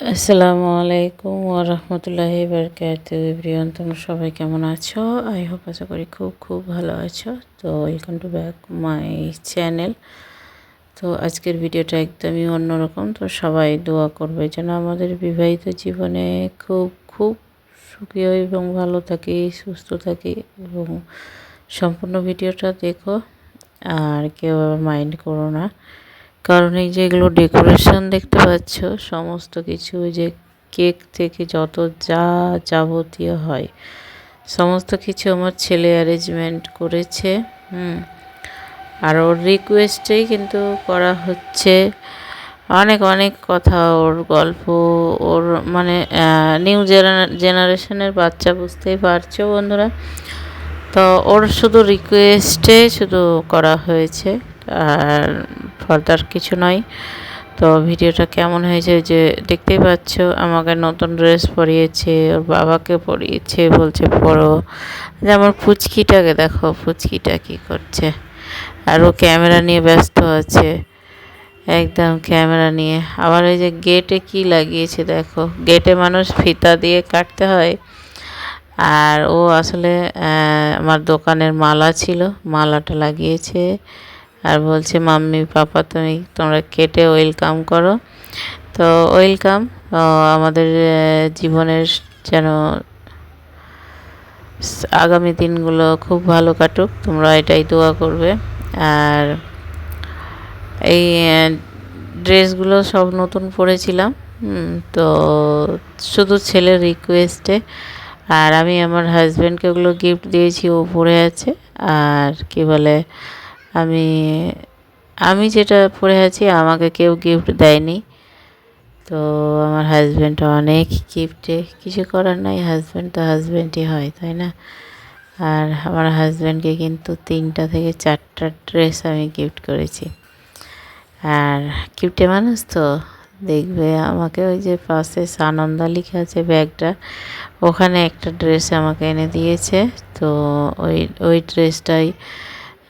আসসালামু আলাইকুম ওরহমতুল্লাহি বারকাত এভরিওয়ান, তোমরা সবাই কেমন আছো? আই হোপ আশা করি খুব খুব ভালো আছো। তো welcome to back my channel তো আজকের ভিডিওটা একদমই অন্যরকম। তো সবাই দোয়া করবে যেন আমাদের বিবাহিত জীবনে খুব খুব সুখী এবং ভালো থাকি, সুস্থ থাকি এবং সম্পূর্ণ ভিডিওটা দেখো। আর কেউ মাইন্ড করো না। কারণ এই যেগুলো ডেকোরেশন দেখতে পাচ্ছ, সমস্ত কিছু যে কেক থেকে যত যা যাবতীয় হয়। সমস্ত কিছু আমার ছেলে অ্যারেঞ্জমেন্ট করেছে, হুম। আর ওর রিকোয়েস্টেই কিন্তু করা হচ্ছে। অনেক অনেক কথা, ওর গল্প, ওর মানে নিউ জেনার জেনারেশনের বাচ্চা বুঝতেই পারছ বন্ধুরা। তো ওর শুধু রিকোয়েস্টে শুধু করা হয়েছে। আর ফার্দার কিছু নয়। তো ভিডিওটা কেমন হয়েছে যে দেখতেই পাচ্ছ, আমাকে নতুন ড্রেস পরিয়েছে, ওর বাবাকে পরিয়েছে, বলছে পড়ো যে আমার পুচকিটাকে দেখো পুচকিটা কি করছে। আর ও ক্যামেরা নিয়ে ব্যস্ত আছে, একদম ক্যামেরা নিয়ে। আবার ওই যে গেটে কি লাগিয়েছে দেখো গেটে মানুষ ফিতা দিয়ে কাটতে হয়। আর ও আসলে আমার দোকানের মালা ছিল, মালাটা লাগিয়েছে। আর বলছে, মাম্মি, পাপা, তুমি, তোমরা কেটে ওয়েলকাম করো। তো ওয়েলকাম আমাদের জীবনের যেন আগামী দিনগুলো খুব ভালো কাটুক, তোমরা এটাই দোয়া করবে। আর এই ড্রেসগুলো সব নতুন পরেছিলাম তো শুধু ছেলের রিকোয়েস্টে। আর আমি আমার হাজব্যান্ডকে ওগুলো গিফট দিয়েছি, ও পরে আছে। আর কি বলে আমি আমি যেটা পরে আছি, আমাকে কেউ গিফট দেয়নি। তো আমার হাজব্যান্ড অনেক গিফটে কিছু করার নাই হাজব্যান্ড তো হাজব্যান্ডই হয়, তাই না? আর আমার হাজব্যান্ডকে কিন্তু তিনটা থেকে চারটা ড্রেস আমি গিফট করেছি। আর গিফটে মানুষ তো, দেখবে আমাকে ওই যে পাশে সানন্দা লিখে আছে ব্যাগটা, ওখানে একটা ড্রেস আমাকে এনে দিয়েছে। তো ওই ওই ড্রেসটাই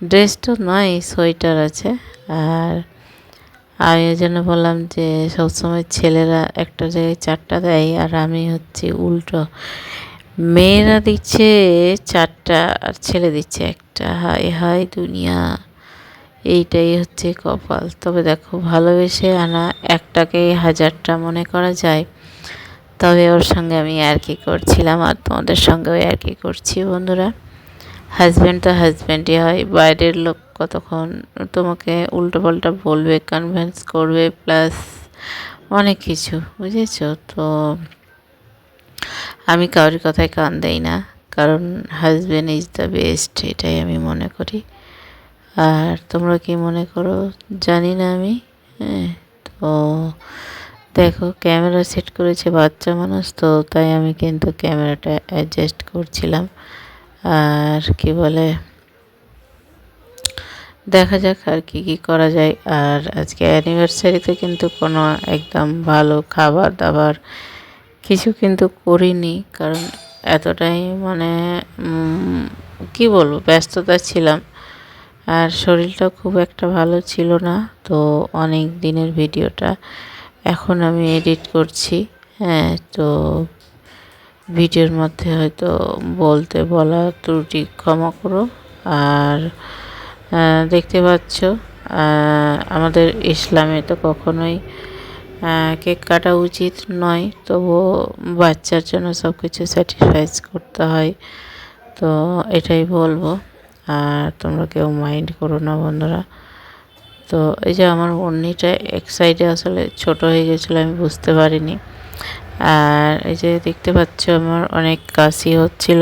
ড্রেস তো নয় সোয়েটার আছে। আর আমি জন্য বললাম যে, সবসময় ছেলেরা একটা জায়গায় চারটা দেয়, আর আমি হচ্ছে উল্টো। মেয়েরা দিচ্ছে চারটা, আর ছেলে দিচ্ছে একটা। হাই হাই দুনিয়া। এইটাই হচ্ছে কপাল। তবে দেখো, ভালোবেসে আনা একটাকে হাজারটা মনে করা যায়। তবে ওর সঙ্গে আমি আর কি করছিলাম, আর তোমাদের সঙ্গেও আর কি করছি, বন্ধুরা। হাজব্যান্ড তো হাজব্যান্ডই হয়, বাইরের লোক কতক্ষণ তোমাকে উল্টো পাল্টা বলবে কনভেন্স করবে প্লাস অনেক কিছু, বুঝেছ? তো আমি কারোর কথায় কান দেই না, কারণ হাজব্যান্ড ইজ দ্য বেস্ট এটাই আমি মনে করি। আর তোমরা কি মনে করো? জানি না আমি হ্যাঁ তো দেখো ক্যামেরা সেট করেছে বাচ্চা মানুষ, তো তাই আমি কিন্তু ক্যামেরাটা অ্যাডজাস্ট করছিলাম। আর কি বলে? দেখা যাক আর কি কি করা যায়। আর আজকে অ্যানিভার্সারিতে কিন্তু কোনো একদম ভালো খাবার দাবার কিছু কিন্তু করিনি, কারণ এতটাই মানে কি বলব, ব্যস্ততা ছিলাম। আর শরীরটা খুব একটা ভালো ছিল না, তো অনেক দিনের ভিডিওটা এখন আমি এডিট করছি হ্যাঁ তো ভিডিওর মধ্যে হয়তো বলতে বলা ত্রুটি ক্ষমা করো। আর দেখতে পাচ্ছ আমাদের ইসলামে তো কখনোই কেক কাটা উচিত নয়, তবুও বাচ্চার জন্য সব কিছু স্যাটিসফাইজ করতে হয়। তো এটাই বলব। আর তোমরা কেউ মাইন্ড করো না বন্ধুরা। তো এই যে আমার অন্যটা এক সাইডে আসলে ছোট হয়ে গেছিল, আমি বুঝতে পারিনি। আর এই যে দেখতে পাচ্ছ আমার অনেক কাশি হচ্ছিল,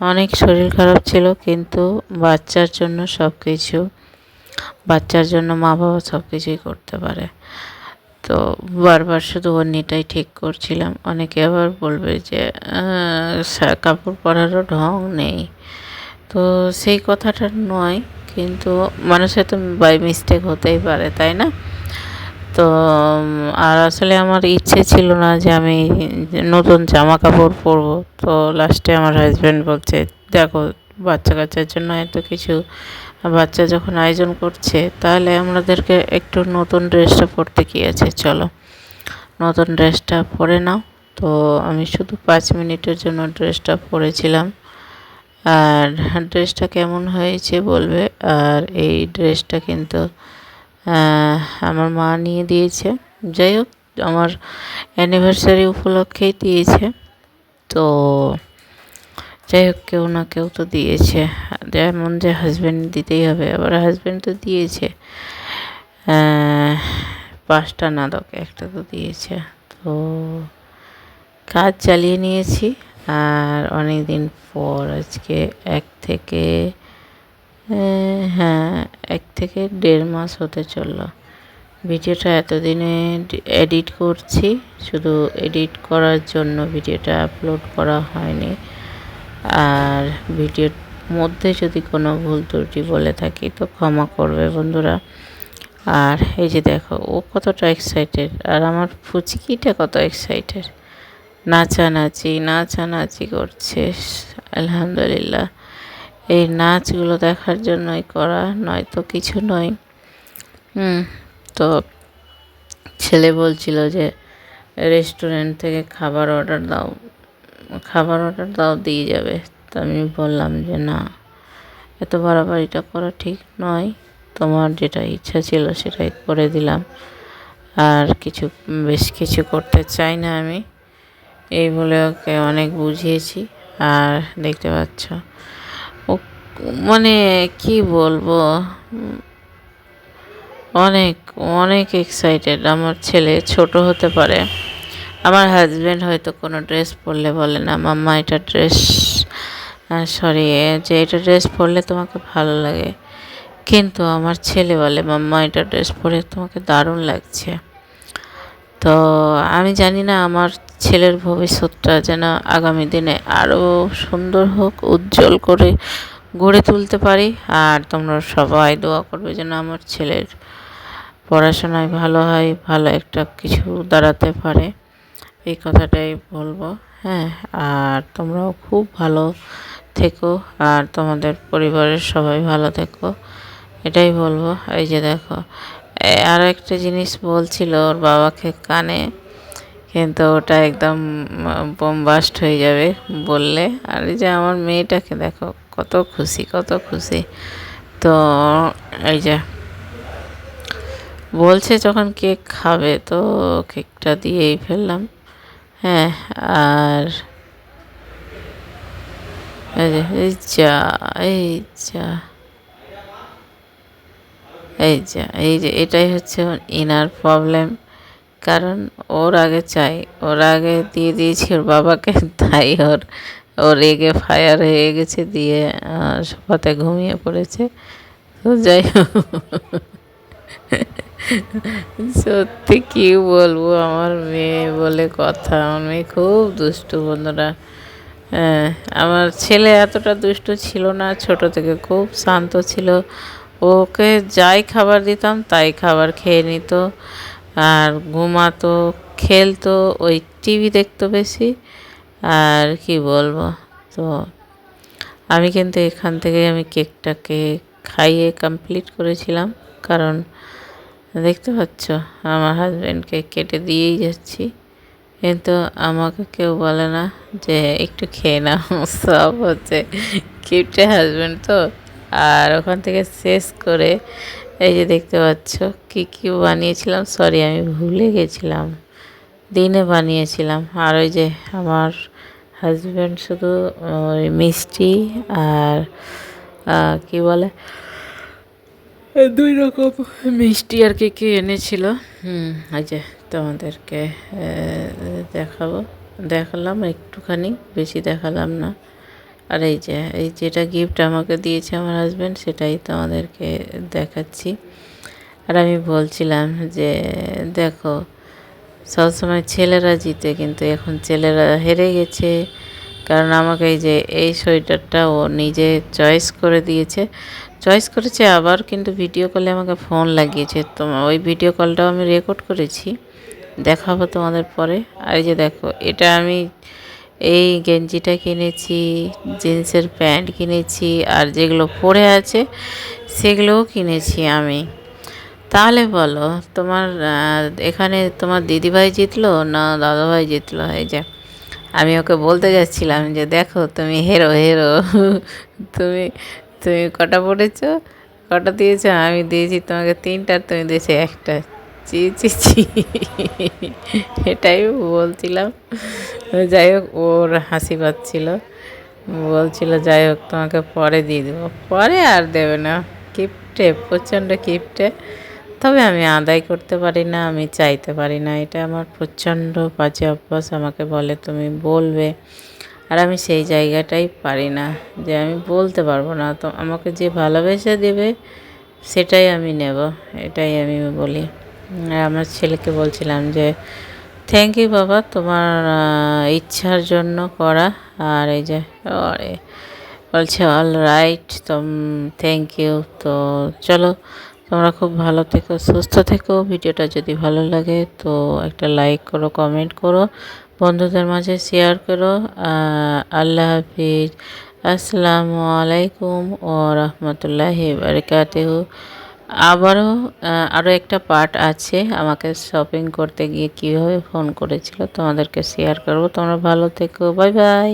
অনেক শরীর খারাপ ছিল, কিন্তু বাচ্চার জন্য সব কিছু বাচ্চার জন্য মা বাবা সব কিছুই করতে পারে। তো বারবার শুধু অন্যটাই ঠিক করছিলাম। অনেকে আবার বলবে যে কাপড় পরারও ঢং নেই। তো সেই কথাটা নয়, কিন্তু মানুষের তো বাই মিস্টেক হতেই পারে, তাই না? তো আর আসলে আমার ইচ্ছে ছিল না যে আমি নতুন জামা কাপড় পরবো। তো লাস্টে আমার হাজব্যান্ড বলছে, দেখো বাচ্চা কাচ্চার জন্য এত কিছু, বাচ্চা যখন আয়োজন করছে, তাহলে আমাদেরকে একটু নতুন ড্রেসটা পরতে কি আছে? চলো, নতুন ড্রেসটা পরে নাও। তো আমি শুধু পাঁচ মিনিটের জন্য ড্রেসটা পরেছিলাম। আর ড্রেসটা কেমন হয়েছে বলবে? আর এই ড্রেসটা কিন্তু আমার মা নিয়ে দিয়েছে। যাই হোক, আমার অ্যানিভার্সারি উপলক্ষেই দিয়েছে। তো যাই হোক, কেউ না কেউ তো দিয়েছে। যেমন যে হাজব্যান্ড দিতেই হবে, আবার হাজব্যান্ড তো দিয়েছে। পাঁচটা নাদক একটা তো দিয়েছে। তো কাজ চালিয়ে নিয়েছি, আর অনেক দিন পর আজকে এক থেকে হ্যাঁ এক থেকে দেড় মাস হতে চলল। ভিডিওটা এতদিনে এডিট করছি, শুধু এডিট করার জন্য ভিডিওটা আপলোড করা হয়নি। আর ভিডিওর মধ্যে যদি কোনো ভুল ত্রুটি বলে থাকি, তো ক্ষমা করবে বন্ধুরা। আর এই যে দেখো, ও কতটা এক্সাইটেড আর আমার ফুচকিটা কত এক্সাইটেড নাচানাচি নাচানাচি করছে, আলহামদুলিল্লাহ। এই নাচগুলো দেখার জন্যই করা, নয়তো কিছু নয়। হুম, তো ছেলে বলছিল যে, রেস্টুরেন্ট থেকে খাবার অর্ডার দাও, খাবার অর্ডার দাও, দিয়ে যাবে। তো আমি বললাম যে, না, এত বাড়াবাড়িটা করা ঠিক নয়। তোমার যেটা ইচ্ছা ছিল সেটাই করে দিলাম। আর কিছু, বেশ কিছু করতে চাই না আমি। এই বলে ওকে অনেক বুঝিয়েছি। আর দেখতে পাচ্ছ মানে কি বলব? অনেক অনেক এক্সাইটেড আমার ছেলে ছোট হতে পারে। আমার হাজব্যান্ড হয়তো কোনো ড্রেস পরলে বলে, না মাম্মা, এটা ড্রেস সরি যে এটা ড্রেস পরলে তোমাকে ভালো লাগে। কিন্তু আমার ছেলে বলে, মাম্মা, এটা ড্রেস পরে তোমাকে দারুণ লাগছে। তো আমি জানি না আমার ছেলের ভবিষ্যৎটা যেন আগামী দিনে আরও সুন্দর হোক, উজ্জ্বল করে গড়ে তুলতে পারি আর তোমরা সবাই দোয়া করবে যেন আমার ছেলের পড়াশোনায় ভালো হয়, ভালো একটা কিছু দাঁড়াতে পারে। এই কথাটাই বলব হ্যাঁ? আর তোমরাও খুব ভালো থেকো আর তোমাদের পরিবারের সবাই ভালো থেকো, এটাই বলব। এই যে দেখো আর একটা জিনিস বলছিল ওর বাবাকে কানে, কিন্তু ওটা একদম বোমবাস্ট হয়ে যাবে বললে। আর এই যে আমার মেয়েটাকে দেখো কত খুশি কত খুশি। তো এই যে, বলছে যখন কেক খাবে তো কেকটা দিয়েই ফেললাম। হ্যাঁ আর এই যা এই যা এই যা, এই যে এটাই হচ্ছে ইনার প্রবলেম কারণ ওর আগে চাই, ওর আগে দিয়ে দিয়েছি ওর বাবাকে, তাই ওর ও রেগে ফায়ার হয়ে গেছে, দিয়ে সোফাতে ঘুমিয়ে পড়েছে। তো যাই সত্যি কি বলব, আমার মেয়ে বলে কথা। আমার মেয়ে খুব দুষ্টু বন্ধুরা। হ্যাঁ আমার ছেলে এতটা দুষ্ট ছিল না, ছোট থেকে খুব শান্ত ছিল। ওকে যাই খাবার দিতাম, তাই খাবার খেয়ে নিত। আর ঘুমাতো, খেলতো, ওই টিভি দেখতো বেশি। আর কি বলব? তো আমি কিন্তু এখান থেকে আমি কেকটাকে খাইয়ে কমপ্লিট করেছিলাম। কারণ দেখতে পাচ্ছ, আমার হাজব্যান্ডকে কেটে দিয়েই যাচ্ছি। কিন্তু আমাকে কেউ বলে না যে, একটু খেয়ে নাও। সব হচ্ছে কিপটে হাজব্যান্ড তো। আর ওখান থেকে শেষ করে এই যে দেখতে পাচ্ছ, কী কী বানিয়েছিলাম সরি আমি ভুলে গেছিলাম। দিনে বানিয়েছিলাম। আর ওই যে আমার হাজব্যান্ড শুধু ওই মিষ্টি আর কি বলে? দুই রকম মিষ্টি আর কি কি এনেছিল। হুম এই যে তোমাদেরকে দেখাবো। দেখালাম একটুখানি, বেশি দেখালাম না। আর এই যে, এই যেটা গিফট আমাকে দিয়েছে আমার হাজব্যান্ড সেটাই তোমাদেরকে দেখাচ্ছি। আর আমি বলছিলাম যে, দেখো সবসময় ছেলেরা জিতে, কিন্তু এখন ছেলেরা হেরে গেছে। কারণ আমাকে এই যে, এই সোয়েটারটা ও নিজে চয়েস করে দিয়েছে। চয়েস করেছে আবার, কিন্তু ভিডিও কলে আমাকে ফোন লাগিয়েছে। তো ওই ভিডিও কলটাও আমি রেকর্ড করেছি। দেখাবো তোমাদের পরে। আর যে দেখো, এটা আমি এই গেঞ্জিটা কিনেছি, জিন্সের প্যান্ট কিনেছি, আর যেগুলো পরে আছে, সেগুলোও কিনেছি আমি। তাহলে বলো, তোমার এখানে তোমার দিদিভাই জিতলো না দাদাভাই জিতলো? এই যে, আমি ওকে বলতে যাচ্ছিলাম যে, দেখো, তুমি হেরো হেরো তুমি তুমি কটা পড়েছো? কটা দিয়েছ? আমি দিয়েছি তোমাকে তিনটা, তুমি দিয়েছ একটা। চি চি চি এটাই বলছিলাম। যাই হোক, ওর হাসি পাচ্ছিল। বলছিল, যাই হোক, তোমাকে পরে দিয়ে দেবো। পরে আর দেবে না। কিপটে, প্রচণ্ড কিপটে। তবে আমি আদায় করতে পারি না, আমি চাইতে পারি না। এটা আমার প্রচণ্ড বাজে অভ্যাস, আমাকে বলে তুমি বলবে। আর আমি সেই জায়গাটাই পারি না যে আমি বলতে পারব না। তো আমাকে যে ভালোবেসে দেবে, সেটাই আমি নেব, এটাই আমি বলি। আর আমার ছেলেকে বলছিলাম যে থ্যাংক ইউ বাবা, তোমার ইচ্ছার জন্য করা। আর এই যে বলছে অল রাইট তো থ্যাংক ইউ তো চলো তোমরা খুব ভালো থেকো, সুস্থ থেকো। ভিডিওটা যদি ভালো লাগে তো একটা লাইক করো কমেন্ট করো, বন্ধুদের মাঝে শেয়ার করো। আল্লাহ হাফিজ। আসসালামু আলাইকুম ও রহমতুল্লাহি বারকাতুহু। আবারও আরও একটা পার্ট আছে আমাকে শপিং করতে গিয়ে কীভাবে ফোন করেছিল, তোমাদেরকে শেয়ার করব। তোমরা ভালো থেকো বাই বাই